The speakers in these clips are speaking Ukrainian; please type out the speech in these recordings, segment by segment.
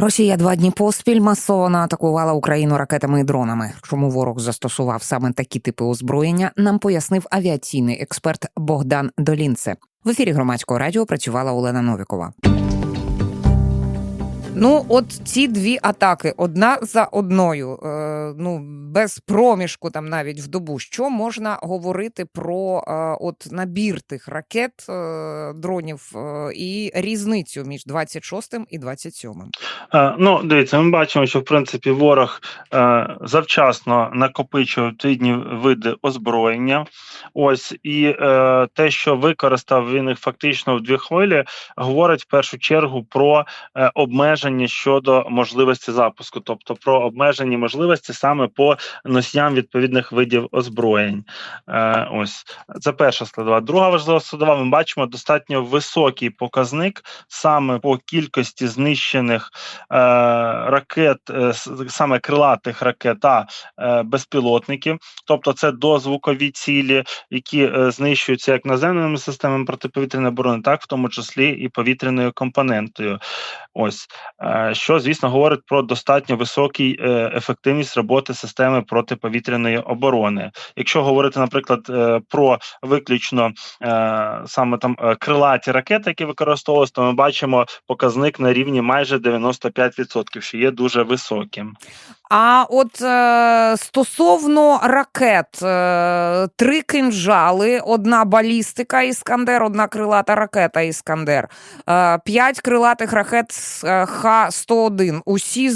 Росія два дні поспіль масово атакувала Україну ракетами і дронами. Чому ворог застосував саме такі типи озброєння? Нам пояснив авіаційний експерт Богдан Долінце. В ефірі громадського радіо працювала Олена Новікова. Ну, от ці дві атаки, одна за одною, е, ну без проміжку, там навіть в добу. Що можна говорити про е, от набір тих ракет, е, дронів е, і різницю між 26-м і 27-м? Е, Ну, дивіться, ми бачимо, що в принципі ворог е, завчасно накопичив відповідні види озброєння. Ось і е, те, що використав він їх фактично в дві хвилі, говорить в першу чергу про е, обмеження щодо можливості запуску, тобто про обмежені можливості саме по носіям відповідних видів озброєнь. Е, ось це перша складова. Друга важлива складова. Ми бачимо достатньо високий показник саме по кількості знищених е, ракет, е, саме крилатих ракет та е, безпілотників, тобто це дозвукові цілі, які е, знищуються як наземними системами протиповітряної оборони, так в тому числі і повітряною компонентою. Ось що звісно говорить про достатньо високий е, ефективність роботи системи протиповітряної оборони. Якщо говорити, наприклад, е, про виключно е, саме там е, крилаті ракети, які використовувалися, то ми бачимо показник на рівні майже 95%, що є дуже високим. А от е, стосовно ракет, е, три кинжали, одна балістика Іскандер, одна крилата ракета Іскандер, е, п'ять крилатих ракет е, Х-101. Усі,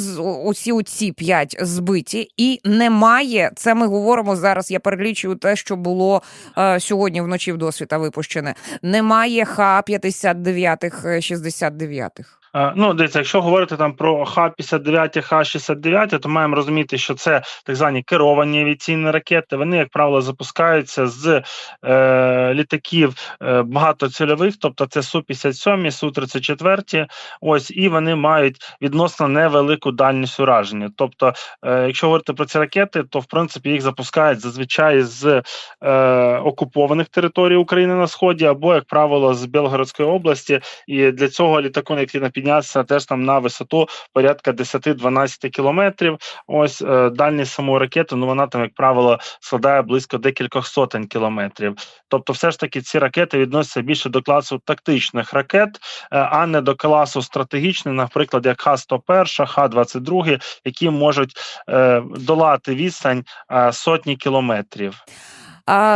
усі оці п'ять збиті, і немає. Це ми говоримо зараз. Я перелічую те, що було е, сьогодні вночі в досвіта випущене. Немає Х-59, 69. Е, Ну, дивіться, якщо говорити там про Х-59, Х-69, то маємо розуміти, що це так звані керовані авіаційні ракети. Вони, як правило, запускаються з е, літаків е, багатоцільових, тобто це Су-57, Су-34, ось, і вони мають відносно невелику дальність ураження. Тобто, е, якщо говорити про ці ракети, то в принципі їх запускають зазвичай з е, окупованих територій України на сході, або, як правило, з Білгородської області. І для цього літаку необхідно піднятися теж там на висоту порядка 10-12 кілометрів. Ось е, дальність самої ракети, ну вона там, як правило, складає близько декількох сотень кілометрів. Тобто, все ж таки, ці ракети відносяться більше до класу тактичних ракет, е, а не до класу стратегічних, наприклад, як Х-101, Х-22, які можуть е, долати відстань сотні кілометрів.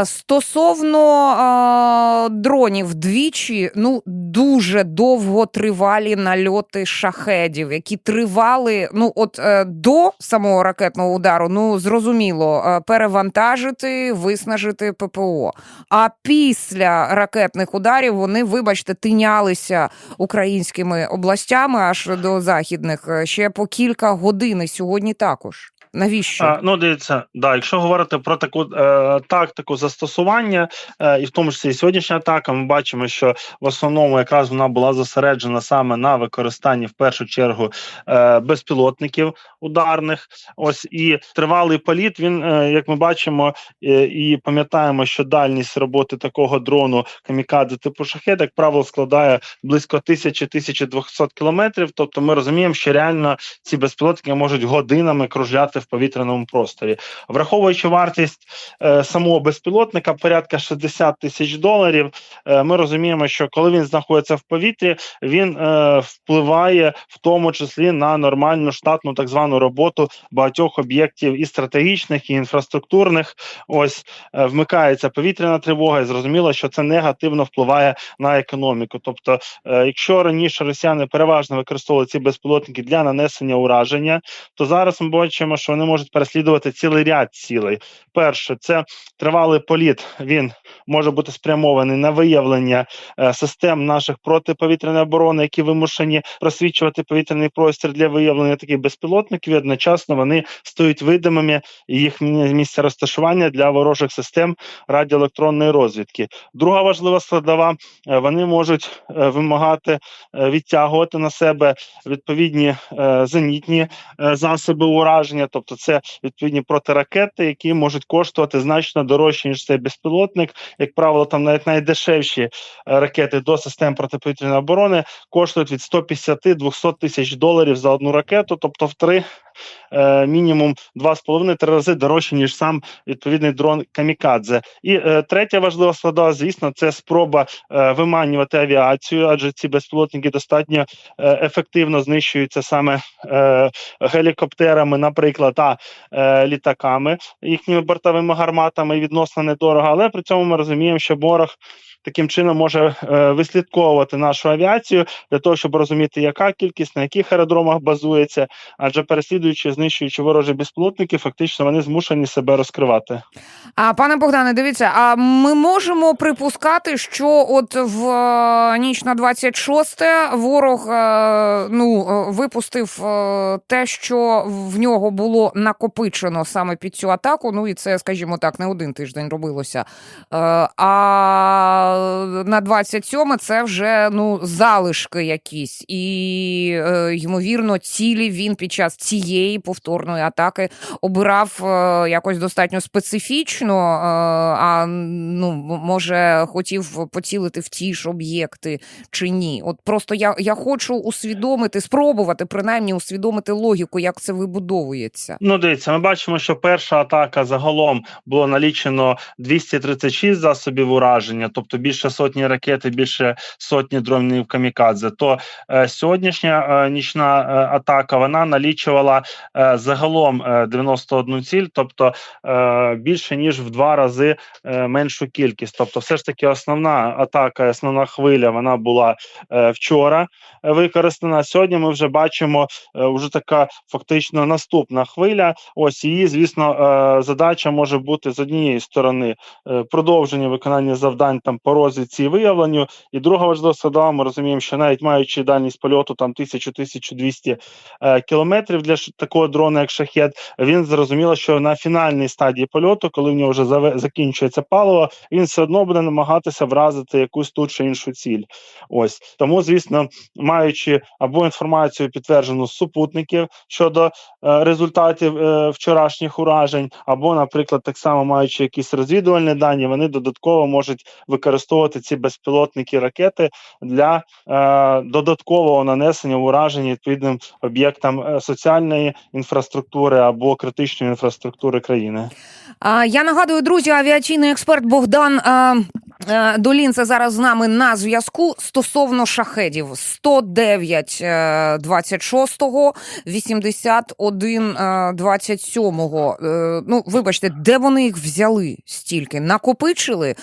Стосовно дронів, двічі ну дуже довго тривалі нальоти шахедів, які тривали ну от е, до самого ракетного удару. Ну зрозуміло, е, перевантажити, виснажити ППО. А після ракетних ударів вони, вибачте, тинялися українськими областями аж до західних е, ще по кілька годин. Сьогодні також. Навіщо? А, ну, дивіться, да, якщо говорити про таку е, тактику застосування, е, і в тому числі і сьогоднішня атака, ми бачимо, що в основному якраз вона була зосереджена саме на використанні в першу чергу е, безпілотників ударних. Ось і тривалий політ. Він, е, як ми бачимо, е, і пам'ятаємо, що дальність роботи такого дрону камікадзе типу шахет, як правило, складає близько 1000-1200 кілометрів. Тобто, ми розуміємо, що реально ці безпілотники можуть годинами кружляти в повітряному просторі, враховуючи вартість е, самого безпілотника, порядка 60 тисяч доларів. Е, ми розуміємо, що коли він знаходиться в повітрі, він е, впливає в тому числі на нормальну штатну так звану роботу багатьох об'єктів і стратегічних, і інфраструктурних. Ось е, вмикається повітряна тривога, і зрозуміло, що це негативно впливає на економіку. Тобто, е, якщо раніше росіяни переважно використовували ці безпілотники для нанесення ураження, то зараз ми бачимо, що вони можуть переслідувати цілий ряд цілей. Перше, це тривалий політ. Він може бути спрямований на виявлення е, систем наших протиповітряної оборони, які вимушені просвічувати повітряний простір для виявлення таких безпілотників. І одночасно вони стають видимими їх мі- місце розташування для ворожих систем радіоелектронної розвідки. Друга важлива складова: е, вони можуть е, вимагати відтягувати на себе відповідні зенітні засоби ураження, тобто це відповідні протиракети, які можуть коштувати значно дорожче ніж цей безпілотник. Як правило, там навіть найдешевші е, ракети до систем протиповітряної оборони коштують від 150-200 тисяч доларів за одну ракету, тобто в три е, мінімум 2,5-3 рази дорожче ніж сам відповідний дрон Камікадзе. І е, третя важлива складова, звісно, це спроба е, виманювати авіацію, адже ці безпілотники достатньо е, ефективно знищуються саме е, гелікоптерами, наприклад, та е, літаками, їхніми бортовими гарматами відносно недорого. Але при цьому ми розуміємо, що ворог. Таким чином може е, вислідковувати нашу авіацію для того, щоб розуміти, яка кількість на яких аеродромах базується, адже переслідуючи, знищуючи ворожі безпілотники, фактично вони змушені себе розкривати. А пане Богдане, дивіться, а ми можемо припускати, що от в е, ніч на 26 ворог е, ну е, випустив те, що в нього було накопичено саме під цю атаку. Ну і це, скажімо так, не один тиждень робилося. А на 27 це вже ну залишки якісь, і ймовірно, цілі він під час цієї повторної атаки обирав е, якось достатньо специфічно, е, а ну може хотів поцілити в ті ж об'єкти чи ні. От просто я, я хочу усвідомити, спробувати принаймні усвідомити логіку, як це вибудовується. Ну, дивіться, ми бачимо, що перша атака загалом було налічено 236 засобів ураження, тобто більше сотні ракет більше сотні дронів камікадзе. То е, сьогоднішня е, нічна е, атака вона налічувала загалом е, 91 ціль, тобто е, більше ніж в два рази е, меншу кількість. Тобто, все ж таки, основна атака, основна хвиля вона була е, вчора е, використана. Сьогодні ми вже бачимо е, вже така фактично наступна хвиля. Ось її, звісно, е, задача може бути з однієї сторони е, продовження виконання завдань там по розвідці і виявленню. І друга важлива складова, ми розуміємо, що навіть маючи дальність польоту там 1000-1200 е, кілометрів для такого дрона, як шахет, він зрозуміло, що на фінальній стадії польоту, коли в нього вже закінчується паливо, він все одно буде намагатися вразити якусь тут чи іншу ціль. Ось тому, звісно, маючи або інформацію підтверджену з супутників щодо е, результатів е, вчорашніх уражень, або, наприклад, так само маючи якісь розвідувальні дані, вони додатково можуть використовувати ці безпілотники ракети для е, додаткового нанесення уражень відповідним об'єктам е, соціальної інфраструктури або критичної інфраструктури країни. Я нагадую, друзі, авіаційний експерт Богдан. Е, Долін це зараз з нами на зв'язку стосовно шахедів 109 е, 26-го, 81 е, 27-го. Е, Ну, вибачте, де вони їх взяли стільки? Накопичили?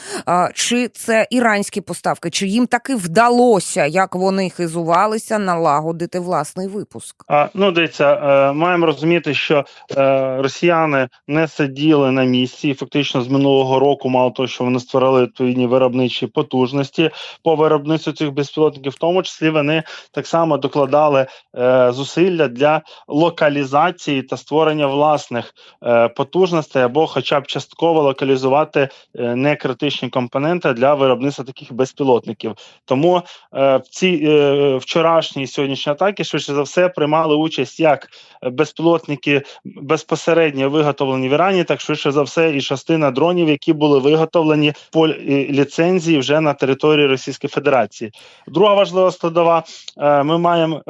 Чи це іранські поставки? Чи їм таки вдалося, як вони хизувалися, налагодити власний випуск? А, ну, дивіться, е, маємо розуміти, що е, росіяни не сиділи на місці, фактично з минулого року, мало того, що вони створили відповідні виробничі потужності по виробництву цих безпілотників, в тому числі вони так само докладали е, зусилля для локалізації та створення власних е, потужностей, або, хоча б частково локалізувати е, некритичні компоненти для виробництва таких безпілотників. Тому е, в ці е, вчорашні і сьогоднішні атаки швидше за все приймали участь як безпілотники безпосередньо виготовлені в Ірані, так швидше за все, і частина дронів, які були виготовлені по ліцензії вже на території Російської Федерації. Друга важлива складова. е, Ми маємо е,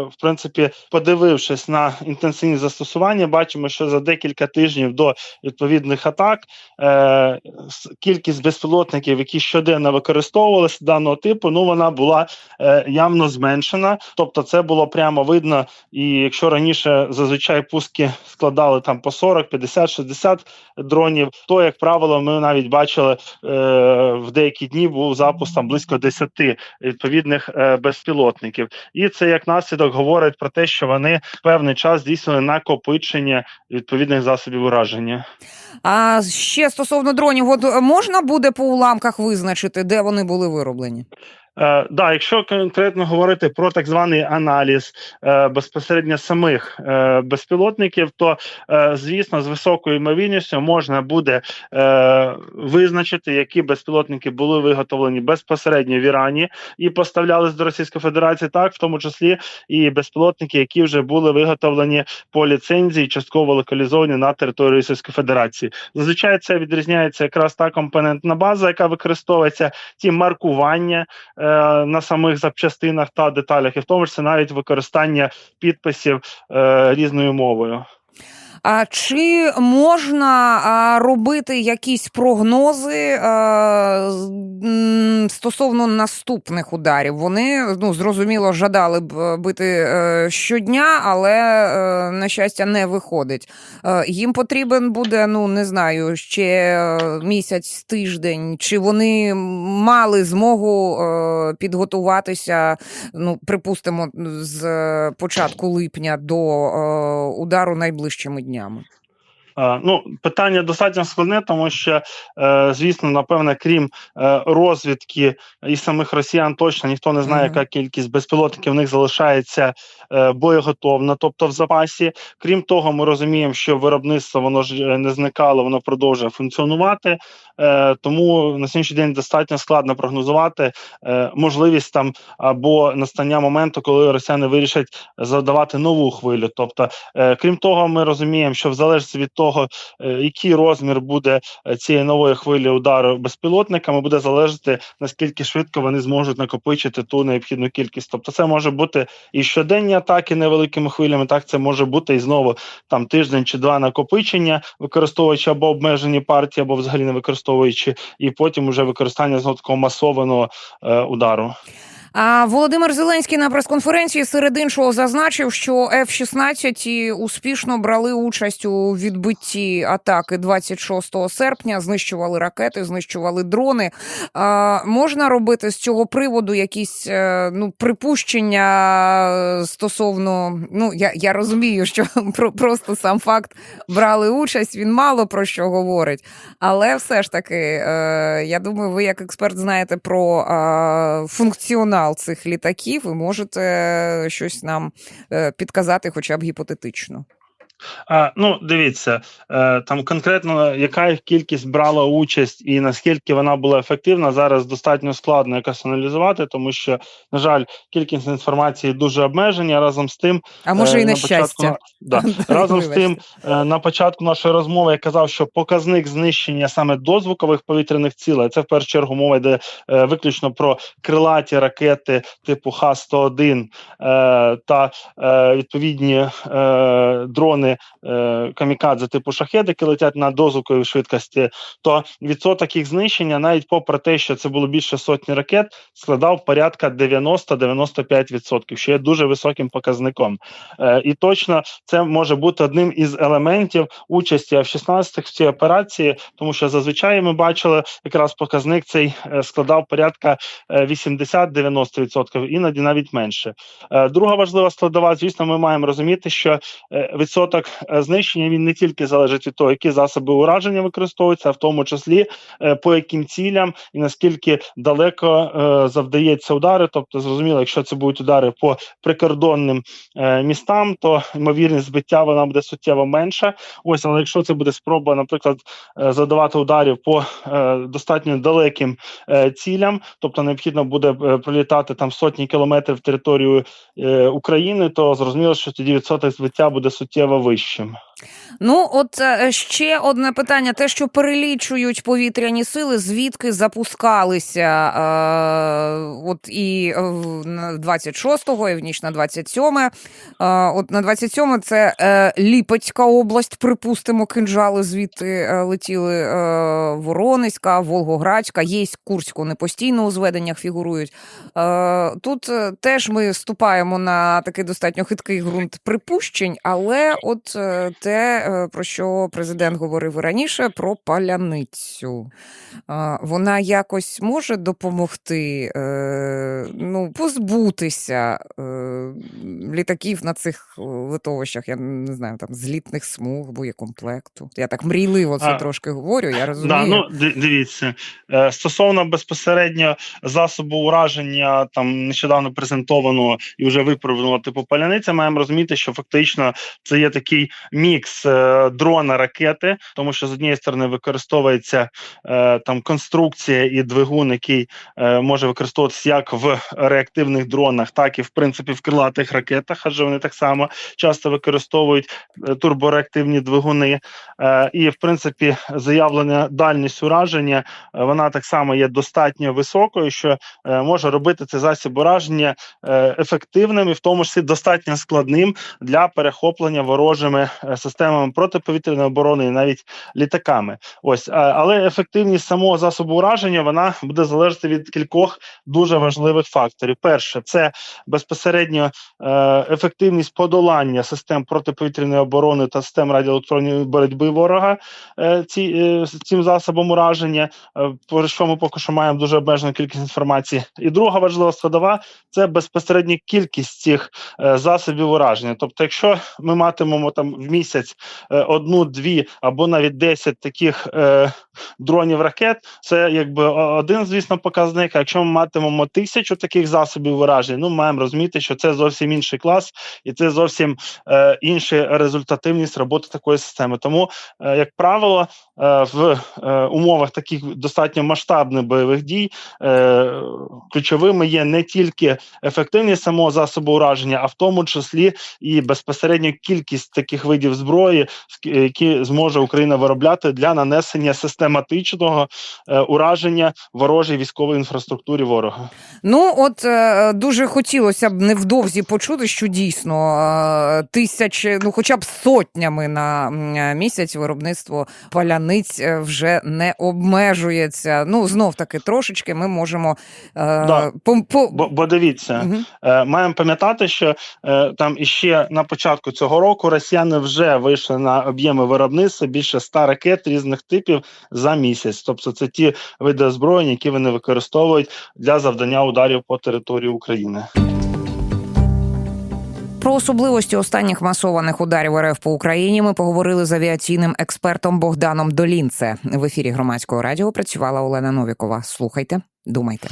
в принципі, подивившись на інтенсивні застосування, бачимо, що за декілька тижнів до відповідних атак е, кількість безпілотників, які щоденно використовувалися даного типу, ну вона була явно зменшена. Тобто, це було прямо видно. І якщо раніше зазвичай пуски складали там по 40, 50, 60 дронів, то як правило, ми навіть бачили в деякі дні був запуск там близько 10 відповідних е, безпілотників. І це як наслідок говорить про те, що вони певний час здійснили накопичення відповідних засобів ураження. А ще стосовно дронів, от можна буде по уламках визначити, де вони були вироблені? Е, да, якщо конкретно говорити про так званий аналіз е, безпосередньо самих е, безпілотників, то е, звісно з високою ймовірністю можна буде е, визначити, які безпілотники були виготовлені безпосередньо в Ірані і поставлялись до Російської Федерації, так в тому числі і безпілотники, які вже були виготовлені по ліцензії, частково локалізовані на території Російської Федерації. Зазвичай це відрізняється якраз та компонентна база, яка використовується, ті маркування е, на самих запчастинах та деталях, і в тому числі навіть використання підписів е, різною мовою. А чи можна робити якісь прогнози стосовно наступних ударів? Вони ну зрозуміло жадали б е, бити е, щодня, але е, на щастя не виходить. Їм потрібен буде, ну не знаю, ще місяць, тиждень. Чи вони мали змогу підготуватися? Ну, припустимо, з початку липня до удару найближчими днями. Е, Ну, питання достатньо складне, тому що, е, звісно, напевне, крім е, розвідки і самих росіян, точно ніхто не знає, яка кількість безпілотників в них залишається боєготовна, тобто в запасі. Крім того, ми розуміємо, що виробництво воно ж не зникало, воно продовжує функціонувати. Е, Тому на сьогоднішній день достатньо складно прогнозувати е, можливість там або настання моменту, коли росіяни вирішать завдавати нову хвилю. Тобто, е, крім того, ми розуміємо, що в залежності від того, який розмір буде цієї нової хвилі удару безпілотниками, буде залежати наскільки швидко вони зможуть накопичити ту необхідну кількість. Тобто, це може бути і щоденні атаки невеликими хвилями. Так це може бути і знову там тиждень чи два накопичення, використовуючи або обмежені партії, або взагалі не використовуючи, і потім уже використання знову такого масованого е, удару. А Володимир Зеленський на прес-конференції серед іншого зазначив, що F-16 успішно брали участь у відбитті атаки 26 серпня. Знищували ракети, знищували дрони. А, можна робити з цього приводу якісь е, ну припущення стосовно. Ну я, я розумію, що про просто сам факт брали участь. Він мало про що говорить. Але все ж таки, е, я думаю, ви як експерт знаєте про е, функціонал цих літаків і можете щось нам е, підказати, хоча б гіпотетично. А, ну, дивіться, е, там конкретно яка їх кількість брала участь і наскільки вона була ефективна, зараз достатньо складно якось аналізувати, тому що, на жаль, кількість інформації дуже обмежені. Разом з тим, А може, е, і на початку щастя. на- да, разом з тим, е, на початку нашої розмови я казав, що показник знищення саме дозвукових повітряних цілей, це в першу чергу мова йде е, виключно про крилаті ракети типу Х-101 е, та е, відповідні е, дрони е, камікадзе типу шахеди, які летять на дозвуковій швидкості, то відсоток їх знищення, навіть попри те, що це було більше сотні ракет, складав порядка 90-95%, що є дуже високим показником. Е, і точно це може бути одним із елементів участі F-16 в цій операції, тому що зазвичай ми бачили якраз показник цей е, складав порядка е, 80-90%, іноді навіть менше. Е, Друга важлива складова, звісно, ми маємо розуміти, що е, відсоток е, знищення він не тільки залежить від того, які засоби ураження використовуються, а в тому числі е, по яким цілям і наскільки далеко е, завдається удари. Тобто, зрозуміло, якщо це будуть удари по прикордонним містам, то ймовірність збиття вона буде суттєво менша. Ось, але якщо це буде спроба, наприклад, задавати ударів по достатньо далеким цілям, тобто необхідно буде пролітати там сотні кілометрів територію України, то зрозуміло, що тоді відсоток збиття буде суттєво вищим. Ну, от е, ще одне питання: те, що перелічують повітряні сили, звідки запускалися е, от і е, в- 26-го, і в ніч на 27-е. Е, от на 27-е це е, Ліпецька область, припустимо, кинжали звідти е, летіли е, Воронезька, Волгоградська, Єйськ, Курську не постійно у зведеннях фігурують. Е, тут е, теж ми ступаємо на такий достатньо хиткий ґрунт припущень, але от от е, те, е, про що президент говорив раніше, про паляницю. Вона якось може допомогти е, ну, позбутися літаків на цих литовищах, я не знаю, там злітних смуг, боєкомплекту. Я так мрійливо це А, трошки говорю, я розумію. Да, ну дивіться стосовно безпосередньо засобу ураження, там нещодавно презентованого і вже виправленого типу паляниця, маємо розуміти, що фактично це є такий мікс е, дрона ракети, тому що з однієї сторони використовується е, там конструкція і двигун, який е, може використовуватися як в реактивних дронах, так і в принципі в крилатих ракетах, адже вони так само часто використовують турбореактивні двигуни. І в принципі заявлена дальність ураження вона так само є достатньо високою, що може робити цей засіб ураження ефективним і в тому числі достатньо складним для перехоплення ворожими е, системами протиповітряної оборони і навіть літаками. Ось е, але ефективність самого засобу ураження вона буде залежати від кількох дуже важливих факторів. Перше, це безпосередньо е, ефективність подолання систем протиповітряної оборони та систем радіоелектронної боротьби ворога ці, цим засобом ураження, про що ми поки що маємо дуже обмежену кількість інформації. І друга важлива складова це безпосередня кількість цих засобів ураження. Тобто, якщо ми матимемо там в місяць е, одну, дві або навіть десять таких е, дронів ракет, це якби один, звісно, показник. А якщо ми матимемо тисячу таких засобів уражень, ну маємо розуміти, що це зовсім інший клас, і це зовсім е, інша результативність роботи такої системи. Тому, як правило, в умовах таких достатньо масштабних бойових дій ключовими є не тільки ефективність самого засобу ураження, а в тому числі і безпосередньо кількість таких видів зброї, які зможе Україна виробляти для нанесення систематичного е, ураження ворожій військової інфраструктурі ворога. Ну, от е, дуже хотілося б невдовзі почути, що дійсно е, тисячі, ну хоча б сотнями на е, місяць виробництво паляниць е, вже не обмежується. Ну, знов таки, трошечки ми можемо е, Да. по, по... Бо, бо дивіться. Е, маємо пам'ятати, що е, там іще на початку цього року росіяни вже вийшли на об'єми виробництва більше 100 ракет різних типів за місяць. Тобто, це ті види озброєння, які вони використовують для завдання ударів по території України. Про особливості останніх масованих ударів РФ по Україні ми поговорили з авіаційним експертом Богданом Долінце. В ефірі громадського радіо працювала Олена Новікова. Слухайте, думайте.